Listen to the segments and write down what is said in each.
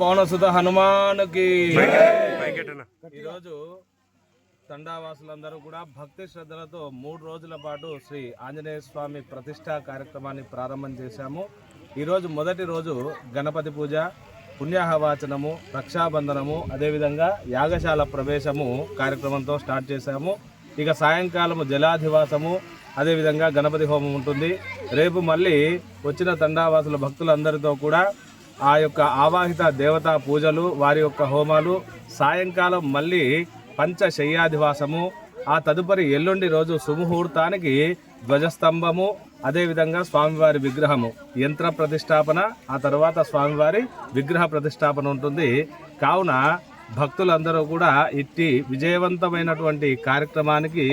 పవనసుత హనుమానుకి. ఈరోజు తండావాసులందరూ కూడా భక్తి శ్రద్ధలతో మూడు రోజుల పాటు శ్రీ ఆంజనేయ స్వామి ప్రతిష్టా కార్యక్రమాన్ని ప్రారంభం చేశాము. ఈరోజు మొదటి రోజు గణపతి పూజ పుణ్యాహవాచనము రక్షాబంధనము అదేవిధంగా యాగశాల ప్రవేశము కార్యక్రమంతో స్టార్ట్ చేశాము. ఇక సాయంకాలము జలాధివాసము అదేవిధంగా గణపతి హోమం ఉంటుంది. రేపు మళ్ళీ వచ్చిన తండావాసుల భక్తులందరితో కూడా ఆ యొక్క ఆవాహిత దేవతా పూజలు వారి యొక్క హోమాలు సాయంకాలం మళ్ళీ పంచ శయ్యాధివాసము ఆ తదుపరి ఎల్లుండి రోజు సుముహూర్తానికి ధ్వజస్తంభము అదేవిధంగా స్వామివారి విగ్రహము. యంత్ర ప్రతిష్టాపన ఆ తర్వాత స్వామివారి విగ్రహ ప్రతిష్టాపన ఉంటుంది. కావున భక్తులందరూ కూడా ఇట్టి విజయవంతమైనటువంటి కార్యక్రమానికి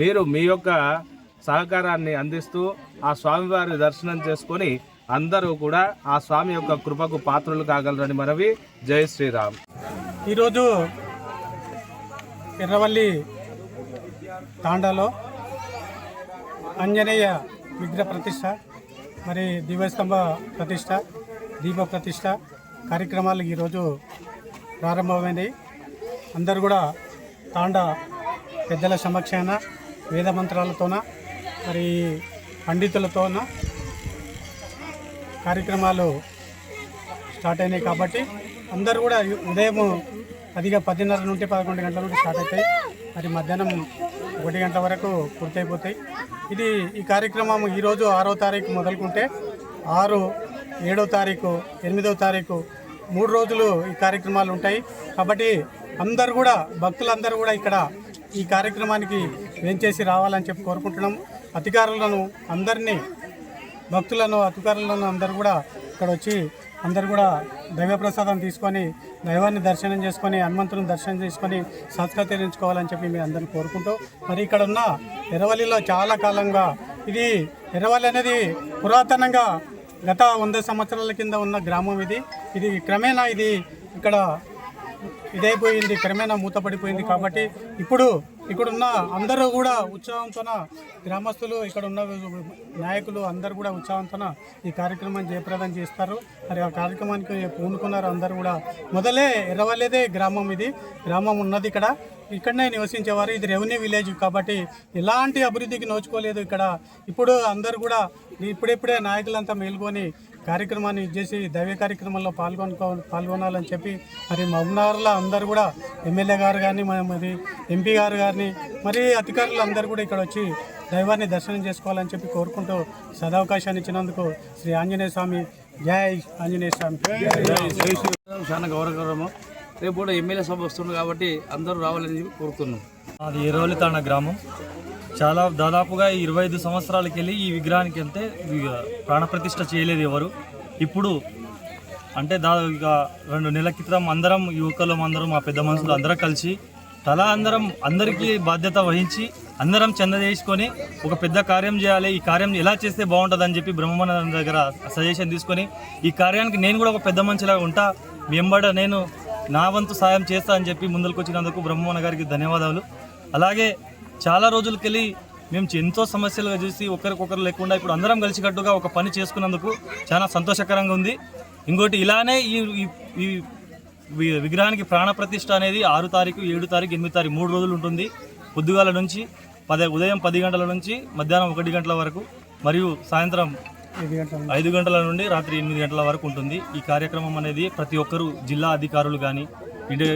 మీరు మీ యొక్క సహకారాన్ని అందిస్తూ ఆ స్వామివారి దర్శనం చేసుకొని అందరూ కూడా ఆ స్వామి యొక్క కృపకు పాత్రలు కాగలరని మనవి. జై శ్రీరామ్. ఈరోజు ఎర్రవల్లి తాండాలో ఆంజనేయ విగ్రహ ప్రతిష్ట మరి దివ్యస్తంభ ప్రతిష్ట దీప ప్రతిష్ట కార్యక్రమాలు ఈరోజు ప్రారంభమైనవి అందరూ కూడా తాండా పెద్దల సమక్షాన వేద మంత్రాలతోన మరి పండితులతోన కార్యక్రమాలు స్టార్ట్ అయినాయి కాబట్టి అందరూ కూడా ఉదయం పదిగా పదిన్నర నుండి పదకొండు గంటల నుండి స్టార్ట్ అవుతాయి. మరి మధ్యాహ్నం ఒకటి గంటల వరకు పూర్తయిపోతాయి. ఇది ఈ కార్యక్రమం ఈరోజు ఆరో తారీఖు మొదలుకుంటే ఆరు ఏడో తారీఖు ఎనిమిదో తారీఖు మూడు రోజులు ఈ కార్యక్రమాలు ఉంటాయి. కాబట్టి అందరు కూడా భక్తులందరూ కూడా ఇక్కడ ఈ కార్యక్రమానికి వేంచేసి రావాలని చెప్పి కోరుకుంటున్నాం అధికారులను అందరినీ భక్తులను అధికారులను అందరు కూడా ఇక్కడ వచ్చి అందరు కూడా దైవ ప్రసాదం తీసుకొని దైవాన్ని దర్శనం చేసుకొని హనుమంతుని దర్శనం చేసుకొని సంస్కరించుకోవాలని చెప్పి మేము అందరిని కోరుకుంటూ మరి ఇక్కడ ఉన్న ఎరవల్లిలో చాలా కాలంగా ఇది ఎరవల్లి అనేది పురాతనంగా గత వంద సంవత్సరాల కింద ఉన్న గ్రామం ఇది. ఇది క్రమేణా ఇది ఇక్కడ ఇదైపోయింది క్రమేణా మూతపడిపోయింది కాబట్టి ఇప్పుడు ఇక్కడున్న అందరూ కూడా ఉత్సాహంతో గ్రామస్తులు ఇక్కడ ఉన్న నాయకులు అందరూ కూడా ఉత్సాహంతో ఈ కార్యక్రమాన్ని జయప్రదం చేస్తారు. మరి ఆ కార్యక్రమానికి పూనుకున్నారు అందరూ కూడా. మొదలే ఎర్రవల్లేదే గ్రామం ఇది. గ్రామం ఉన్నది ఇక్కడ. ఇక్కడనే నివసించేవారు. ఇది రెవెన్యూ విలేజ్ కాబట్టి ఎలాంటి అభివృద్ధికి నోచుకోలేదు ఇక్కడ. ఇప్పుడు అందరూ కూడా ఇప్పుడిప్పుడే నాయకులంతా మేల్కొని కార్యక్రమాన్ని చేసి దైవ కార్యక్రమంలో పాల్గొనుకో పాల్గొనాలని చెప్పి మరి మహబూబ్నగర్లో అందరూ కూడా ఎమ్మెల్యే గారు కానీ మరి ఎంపీ గారు కానీ మరి అధికారులు అందరూ కూడా ఇక్కడ వచ్చి దైవాన్ని దర్శనం చేసుకోవాలని చెప్పి కోరుకుంటూ సదవకాశాన్ని ఇచ్చినందుకు శ్రీ ఆంజనేయ స్వామి జై ఆంజనేయ స్వామి. చాలా గౌరవకరము. రేపు కూడా ఎమ్మెల్యే సభ వస్తుంది కాబట్టి అందరూ రావాలని చెప్పి కోరుతున్నాం. అది ఎరవలితాండ గ్రామం. చాలా దాదాపుగా ఇరవై ఐదు సంవత్సరాలకి వెళ్ళి ఈ విగ్రహానికి వెళ్తే ఇక ప్రాణప్రతిష్ఠ చేయలేదు ఎవరు. ఇప్పుడు అంటే దాదాపు ఇక రెండు నెలల క్రితం అందరం యువకులం అందరం మా పెద్ద మనుషులు అందరం కలిసి తలా అందరం అందరికీ బాధ్యత వహించి అందరం చెంద చేసుకొని ఒక పెద్ద కార్యం చేయాలి ఈ కార్యం ఎలా చేస్తే బాగుంటుంది అని చెప్పి బ్రహ్మణ దగ్గర సజెషన్ తీసుకొని ఈ కార్యానికి నేను కూడా ఒక పెద్ద మనిషిలాగా ఉంటా వెంబడ నేను నా వంతు సాయం చేస్తా అని చెప్పి ముందుకు వచ్చినందుకు బ్రహ్మన్న గారికి ధన్యవాదాలు. అలాగే చాలా రోజులకెళ్ళి మేము ఎంతో సమస్యలుగా చూసి ఒకరికొకరు లేకుండా ఇప్పుడు అందరం కలిసికట్టుగా ఒక పని చేసుకున్నందుకు చాలా సంతోషకరంగా ఉంది. ఇంకోటి ఇలానే ఈ ఈ- విగ్రహానికి ప్రాణ ప్రతిష్ఠ అనేది ఆరు తారీఖు ఏడు తారీఖు ఎనిమిది తారీఖు మూడు రోజులు ఉంటుంది. పొద్దుగాల నుంచి పద ఉదయం పది గంటల నుంచి మధ్యాహ్నం ఒకటి గంటల వరకు మరియు సాయంత్రం ఐదు గంటల నుండి రాత్రి ఎనిమిది గంటల వరకు ఉంటుంది. ఈ కార్యక్రమం అనేది ప్రతి ఒక్కరు జిల్లా అధికారులు కానీ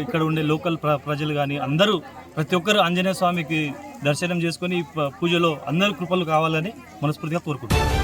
ఇక్కడ ఉండే లోకల్ ప్ర ప్రజలు కానీ అందరూ ప్రతి ఒక్కరు ఆంజనేయ స్వామికి దర్శనం చేసుకొని పూజలో అందరూ కృపలు కావాలని మనస్ఫూర్తిగా కోరుకుంటున్నాను.